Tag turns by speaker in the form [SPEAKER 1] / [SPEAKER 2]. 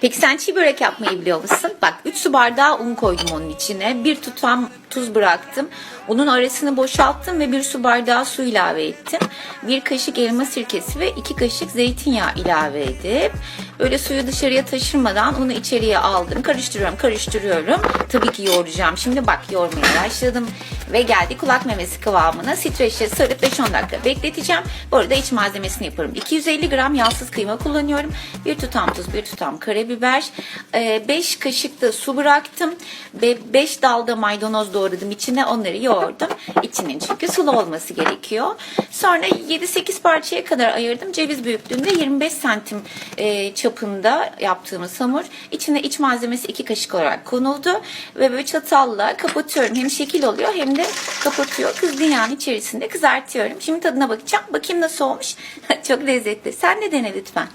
[SPEAKER 1] Peki sen çiğ börek yapmayı biliyor musun? Bak 3 su bardağı un koydum onun içine. Bir tutam tuz bıraktım. Unun arasını boşalttım ve bir su bardağı su ilave ettim. Bir kaşık elma sirkesi ve iki kaşık zeytinyağı ilave edip böyle suyu dışarıya taşırmadan unu içeriye aldım. Karıştırıyorum, karıştırıyorum. Tabii ki yoğuracağım. Şimdi bak yoğurmaya başladım ve geldi kulak memesi kıvamına. Streçle sarıp 5-10 dakika bekleteceğim. Bu arada iç malzemesini yaparım. 250 gram yağsız kıyma kullanıyorum. Bir tutam tuz, bir tutam karabiber. 5 kaşık da su bıraktım. Ve 5 dalda maydanoz doğradım içine. Onları yoğurdum. İçinin çünkü sulu olması gerekiyor. Sonra 7-8 parçaya kadar ayırdım. Ceviz büyüklüğünde 25 santim e, çapında yaptığımız hamur. İçine iç malzemesi 2 kaşık olarak konuldu. Ve böyle çatalla kapatıyorum. Hem şekil oluyor hem de kapatıyor. Kızgın yağın içerisinde kızartıyorum. Şimdi tadına bakacağım. Bakayım nasıl olmuş. Çok lezzetli. Sen de dene lütfen.